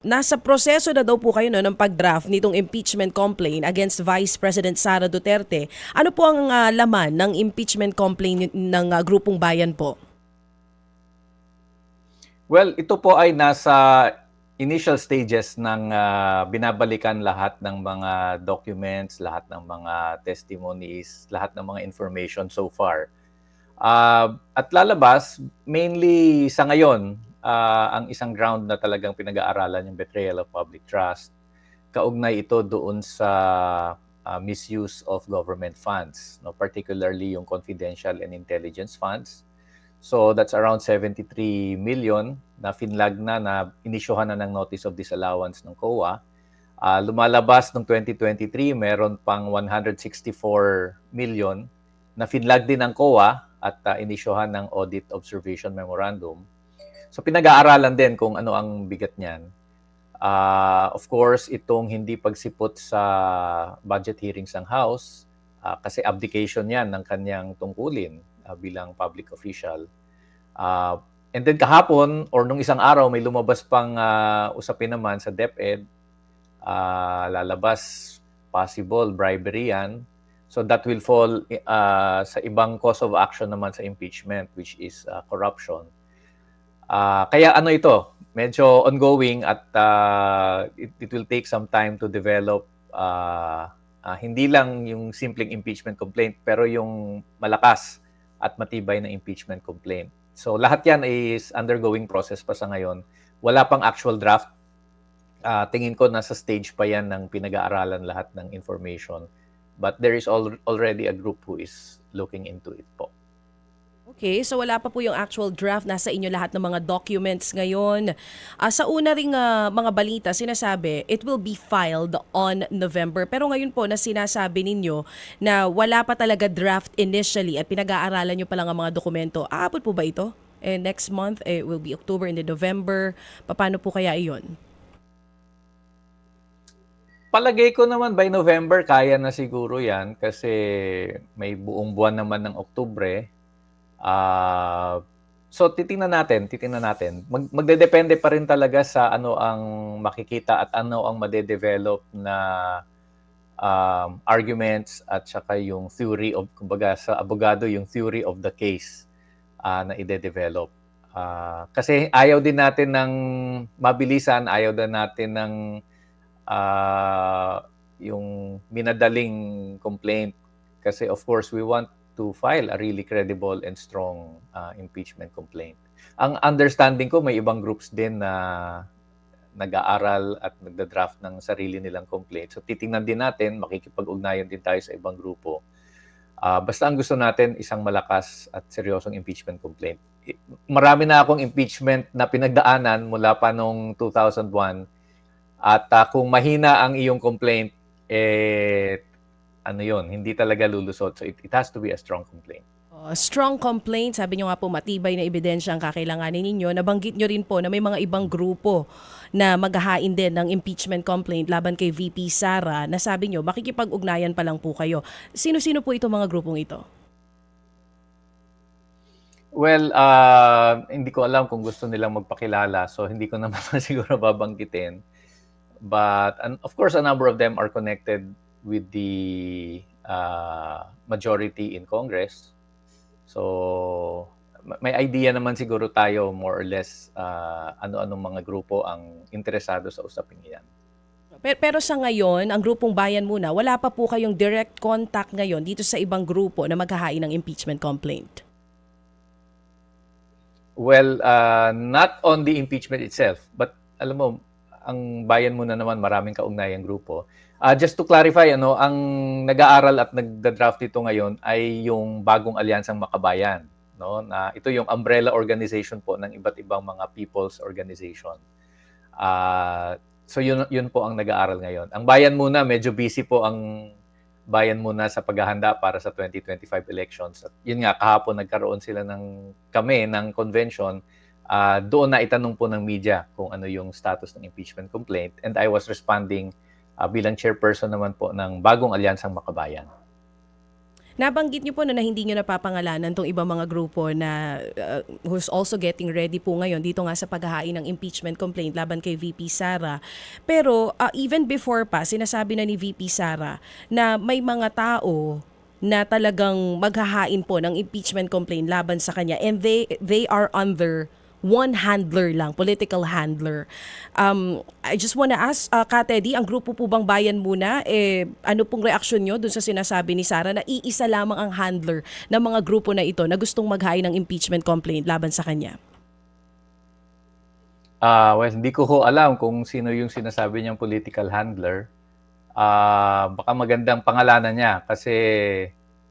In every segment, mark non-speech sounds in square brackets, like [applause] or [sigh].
Nasa proseso na daw po kayo no, ng pag-draft nitong impeachment complaint against Vice President Sara Duterte. Ano po ang ah, laman ng impeachment complaint ng ah, grupong bayan po? Well, ito po ay nasa initial stages ng ah, binabalikan lahat ng mga documents, lahat ng mga testimonies, lahat ng mga information so far. Ah, at lalabas, mainly sa ngayon, ah, ang isang ground na talagang pinag-aaralan yung betrayal of public trust. Kaugnay ito doon sa ah, misuse of government funds, no? particularly yung confidential and intelligence funds. So that's around 73 million na finlag na na inisyuhan na ng notice of disallowance ng COA. Ah, lumalabas ng 2023, meron pang 164 million na finlag din ng COA at ah, inisyuhan ng audit observation memorandum. So pinag-aaralan din kung ano ang bigat niyan. Ah, of course, itong hindi pagsipot sa budget hearings ng House ah, kasi abdication 'yan ng kanyang tungkulin ah, bilang public official. Ah, and then kahapon or nung isang araw may lumabas pang ah, usapin naman sa DepEd ah, lalabas possible bribery yan. So that will fall ah, sa ibang cause of action naman sa impeachment which is ah, corruption. Ah, kaya ano ito, medyo ongoing at ah, it, it will take some time to develop ah, ah, hindi lang yung simpleng impeachment complaint pero yung malakas at matibay na impeachment complaint. So lahat yan is undergoing process pa sa ngayon. Wala pang actual draft. Ah, tingin ko nasa stage pa yan ng pinag-aaralan lahat ng information. But there is al- already a group who is looking into it po. Okay, so wala pa po yung actual draft. Nasa inyo lahat ng mga documents ngayon. Ah, sa una ring ah, mga balita, sinasabi, it will be filed on November. Pero ngayon po na sinasabi ninyo na wala pa talaga draft initially at pinag-aaralan nyo pa lang ang mga dokumento. Aabot po ba ito? Eh, next month, eh, will be October and November. Paano po kaya iyon? Palagay ko naman by November kaya na siguro yan kasi may buong buwan naman ng Oktubre. Ah, so titingnan natin, titingnan natin. Mag magdedepende pa rin talaga sa ano ang makikita at ano ang madedevelop na um, arguments at saka yung theory of kumbaga sa abogado yung theory of the case ah, na ide-develop. Ah, kasi ayaw din natin ng mabilisan, ayaw din natin ng ah, yung minadaling complaint kasi of course we want to file a really credible and strong ah, impeachment complaint. Ang understanding ko may ibang groups din na nag-aaral at nagda-draft ng sarili nilang complaint. So titingnan din natin, makikipag-ugnayan din tayo sa ibang grupo. Ah, basta ang gusto natin isang malakas at seryosong impeachment complaint. Marami na akong impeachment na pinagdaanan mula pa noong 2001 at ah, kung mahina ang iyong complaint eh ano 'yon, hindi talaga lulusot. So it, it has to be a strong complaint. Uh, strong complaint, sabi nyo nga po matibay na ebidensya ang kakailanganin ninyo. Nabanggit nyo rin po na may mga ibang grupo na maghahain din ng impeachment complaint laban kay VP Sara na sabi nyo makikipag-ugnayan pa lang po kayo. Sino-sino po itong mga grupong ito? Well, ah, hindi ko alam kung gusto nilang magpakilala, so hindi ko naman [laughs] siguro babanggitin. But and of course, a number of them are connected with the ah, majority in Congress. So ma- may idea naman siguro tayo more or less ah, ano-anong mga grupo ang interesado sa usaping iyan. Pero, pero sa ngayon, ang grupong bayan muna, wala pa po kayong direct contact ngayon dito sa ibang grupo na maghahain ng impeachment complaint. Well, uh, not on the impeachment itself, but alam mo, ang bayan muna naman maraming kaugnayang grupo. Ah, just to clarify, ano, ang nag-aaral at nagda-draft ito ngayon ay yung bagong alyansang makabayan, no? Na ito yung umbrella organization po ng iba't ibang mga people's organization. Ah, so yun yun po ang nag-aaral ngayon. Ang bayan muna medyo busy po ang bayan muna sa paghahanda para sa 2025 elections. At yun nga, kahapon nagkaroon sila ng kami ng convention. Ah, doon na itanong po ng media kung ano yung status ng impeachment complaint. And I was responding ah, bilang chairperson naman po ng bagong alyansang makabayan. Nabanggit niyo po no, na hindi niyo napapangalanan tong ibang mga grupo na uh, who's also getting ready po ngayon dito nga sa paghahain ng impeachment complaint laban kay VP Sara. Pero uh, even before pa, sinasabi na ni VP Sara na may mga tao na talagang maghahain po ng impeachment complaint laban sa kanya and they they are under one handler lang, political handler. Um, I just wanna ask, uh, Ka Teddy, ang grupo po bang bayan muna, eh, ano pong reaksyon nyo dun sa sinasabi ni Sara na iisa lamang ang handler ng mga grupo na ito na gustong maghain ng impeachment complaint laban sa kanya? Ah, well, hindi ko ho alam kung sino yung sinasabi niyang political handler. Ah, baka magandang pangalanan niya kasi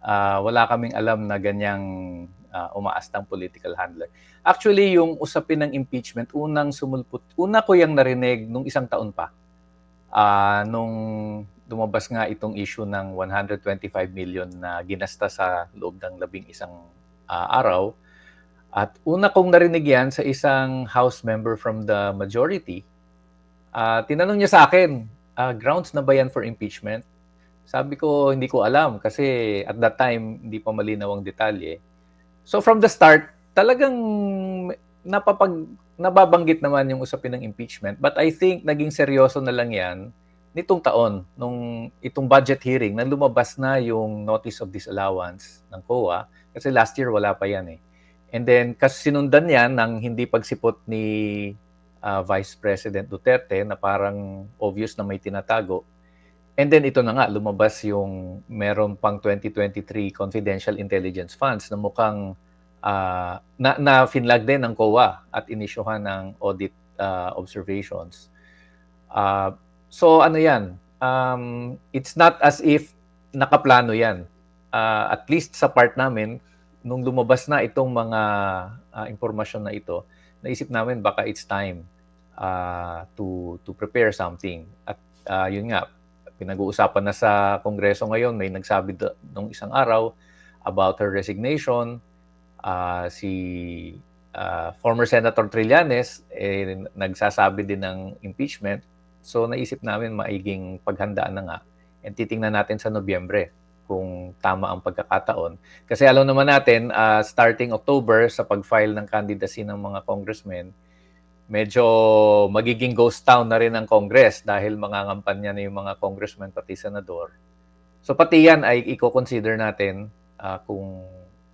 ah, wala kaming alam na ganyang ah, umaastang political handler. Actually, yung usapin ng impeachment, unang sumulpot, una ko yung narinig nung isang taon pa. Ah, nung lumabas nga itong issue ng 125 million na ginasta sa loob ng labing isang ah, araw. At una kong narinig yan sa isang House member from the majority. Ah, tinanong niya sa akin, ah, grounds na ba yan for impeachment? Sabi ko, hindi ko alam kasi at that time, hindi pa malinaw ang detalye. So from the start, talagang napapag, nababanggit naman yung usapin ng impeachment. But I think naging seryoso na lang yan nitong taon, nung itong budget hearing, na lumabas na yung notice of disallowance ng COA. Kasi last year wala pa yan eh. And then, kasi sinundan yan ng hindi pagsipot ni ah, Vice President Duterte na parang obvious na may tinatago. And then ito na nga, lumabas yung meron pang 2023 confidential intelligence funds na mukhang ah, na, na finlag din ng COA at inisyuhan ng audit ah, observations. Ah, so ano yan, um, it's not as if nakaplano yan. Ah, at least sa part namin, nung lumabas na itong mga ah, impormasyon na ito, naisip namin baka it's time ah, to to prepare something. At ah, yun nga, pinag-uusapan na sa Kongreso ngayon, may nagsabi do- nung isang araw about her resignation. Ah, si ah, former Senator Trillanes eh, nagsasabi din ng impeachment. So naisip namin maiging paghandaan na nga and titingnan natin sa Nobyembre kung tama ang pagkakataon. Kasi alam naman natin, ah, starting October sa pag-file ng candidacy ng mga congressmen, medyo magiging ghost town na rin ang Congress dahil mangangampanya na yung mga congressmen pati senador. So pati yan ay i-consider natin ah, kung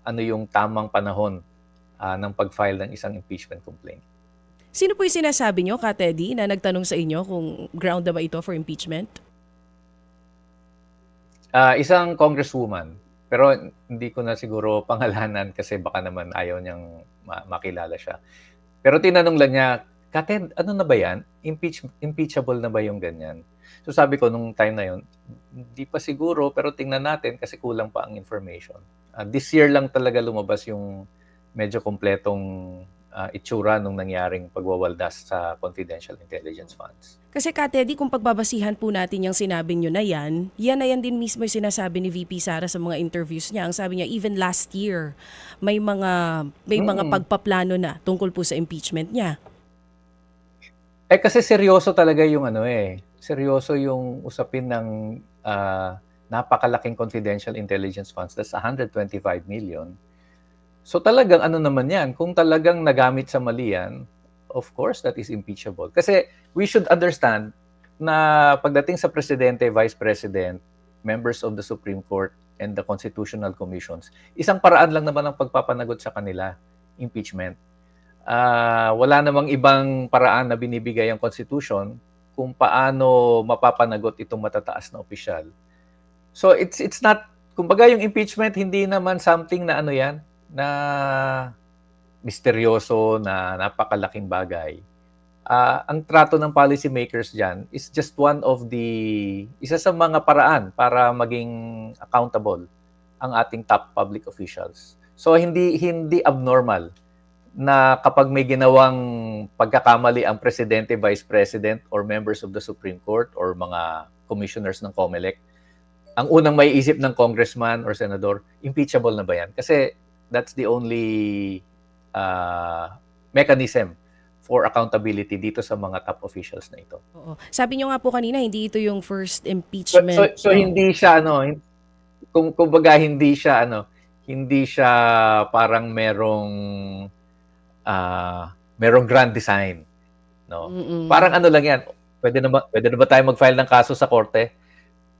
ano yung tamang panahon ah, ng pag-file ng isang impeachment complaint. Sino po yung sinasabi nyo, Ka Teddy, na nagtanong sa inyo kung ground na ba ito for impeachment? Ah, isang congresswoman, pero hindi ko na siguro pangalanan kasi baka naman ayaw niyang ma- makilala siya. Pero tinanong lang niya, Kated, ano na ba yan? Impeach, impeachable na ba yung ganyan? So sabi ko nung time na yun, hindi pa siguro pero tingnan natin kasi kulang pa ang information. Ah, this year lang talaga lumabas yung medyo kompletong ah, itsura nung nangyaring pagwawaldas sa confidential intelligence funds. Kasi Ka Teddy, kung pagbabasihan po natin yung sinabi nyo na yan, yan na yan din mismo yung sinasabi ni VP Sara sa mga interviews niya. Ang sabi niya, even last year, may mga may mga Mm. pagpaplano na tungkol po sa impeachment niya. Eh kasi seryoso talaga yung ano eh. Seryoso yung usapin ng ah, napakalaking confidential intelligence funds. That's 125 million. So talagang ano naman yan, kung talagang nagamit sa mali yan, of course that is impeachable. Kasi we should understand na pagdating sa presidente, vice president, members of the Supreme Court and the constitutional commissions, isang paraan lang naman ang pagpapanagot sa kanila, impeachment ah, wala namang ibang paraan na binibigay ang Constitution kung paano mapapanagot itong matataas na opisyal. So it's it's not kumbaga yung impeachment hindi naman something na ano yan na misteryoso na napakalaking bagay. Ah, ang trato ng policy makers diyan is just one of the isa sa mga paraan para maging accountable ang ating top public officials. So hindi hindi abnormal na kapag may ginawang pagkakamali ang presidente, vice president, or members of the Supreme Court or mga commissioners ng COMELEC, ang unang may isip ng congressman or senador, impeachable na ba yan? Kasi that's the only uh, mechanism for accountability dito sa mga top officials na ito. Oo. Sabi nyo nga po kanina, hindi ito yung first So, impeachment. so, so Oo. hindi siya ano, kung kumbaga hindi siya ano, hindi siya parang merong ah, merong grand design, no? Mm-mm. Parang ano lang 'yan. Pwede na ba, pwede na ba tayo mag-file ng kaso sa korte?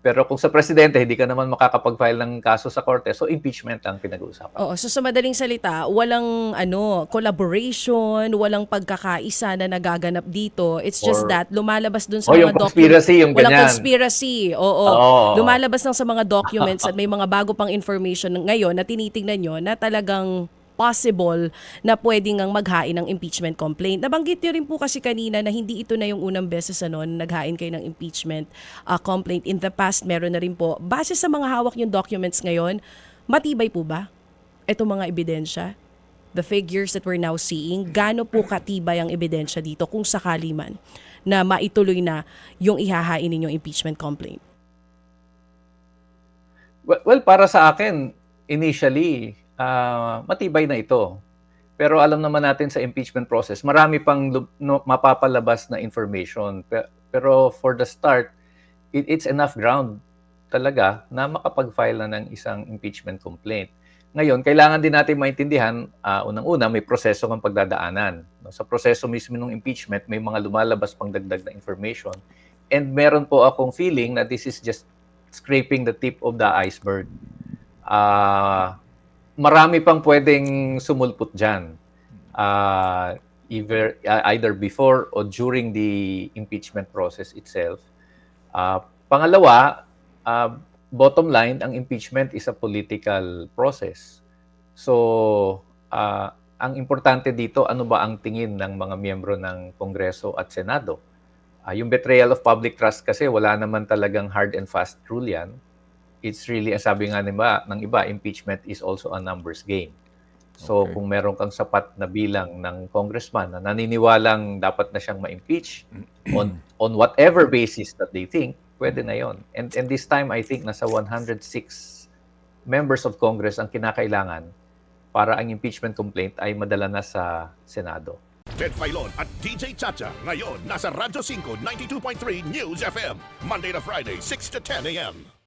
Pero kung sa presidente hindi ka naman makakapag-file ng kaso sa korte, so impeachment lang pinag-uusapan. Oo, so sa madaling salita, walang ano, collaboration, walang pagkakaisa na nagaganap dito. It's just Or- that lumalabas dun sa O mga yung conspiracy, yung Walang ganyan. conspiracy. Oo. Oo. Lumalabas lang sa mga documents [laughs] at may mga bago pang information ngayon na tinitingnan nyo na talagang possible na pwedeng ang maghain ng impeachment complaint. Nabanggit nyo rin po kasi kanina na hindi ito na yung unang beses ano, na naghain kayo ng impeachment uh, complaint. In the past, meron na rin po. Base sa mga hawak yung documents ngayon, matibay po ba itong mga ebidensya? The figures that we're now seeing, gaano po katibay ang ebidensya dito kung sakali man na maituloy na yung ihahain ninyong impeachment complaint? Well, para sa akin, initially, ah, matibay na ito. Pero alam naman natin sa impeachment process, marami pang no, mapapalabas na information. Pe- Pero for the start, it, it's enough ground talaga na makapag-file na ng isang impeachment complaint. Ngayon, kailangan din natin maintindihan, ah, unang-una, may proseso ng pagdadaanan. No, Sa proseso mismo ng impeachment, may mga lumalabas pang dagdag na information. And meron po akong feeling na this is just scraping the tip of the iceberg. Ah, marami pang pwedeng sumulpot dyan. Ah, either, ah, either before or during the impeachment process itself. Ah, pangalawa, ah, bottom line, ang impeachment is a political process. So, ah, ang importante dito, ano ba ang tingin ng mga miyembro ng Kongreso at Senado? Ah, yung betrayal of public trust kasi wala naman talagang hard and fast rule yan. It's really, sabi nga nila, ng iba, impeachment is also a numbers game. So Okay. kung meron kang sapat na bilang ng congressman na naniniwalang dapat na siyang ma-impeach [clears throat] on on whatever basis that they think, pwede na yon. And and this time I think nasa 106 members of Congress ang kinakailangan para ang impeachment complaint ay madala na sa Senado. Ted Filon at DJ Chacha. Ngayon, nasa Radyo 5, 92.3 News FM. Monday to Friday, 6 to 10 a.m.